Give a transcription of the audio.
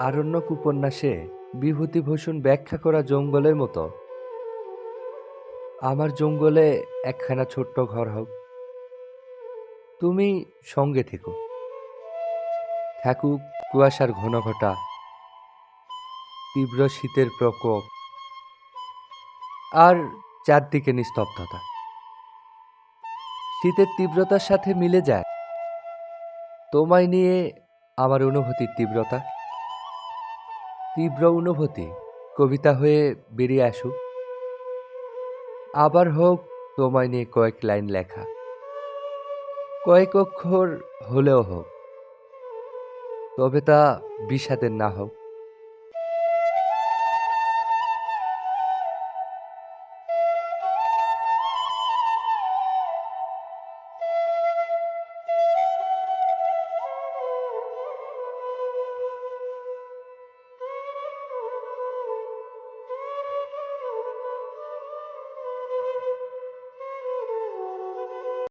আরণ্যক উপন্যাসে বিভূতিভূষণ ব্যাখ্যা করা জঙ্গলের মতো। আমার জঙ্গলে একখানা ছোট্ট ঘর হোক। তুমি সঙ্গে থেকো। থাকুক কুয়াশার ঘন ঘটা তীব্র শীতের প্রকোপ, আর চারদিকে নিস্তব্ধতা। শীতের তীব্রতার সাথে মিলে যায়। তোমায় নিয়ে আমার অনুভূতির তীব্রতা। তীব্র অনুভূতি। কবিতা হয়ে বেরিয়ে আসুক। আবার হোক, তোমায় নিয়ে কয়েক লাইন লেখা। কয়েক অক্ষর হলেও হোক, তবে তা বিষাদের না হোক।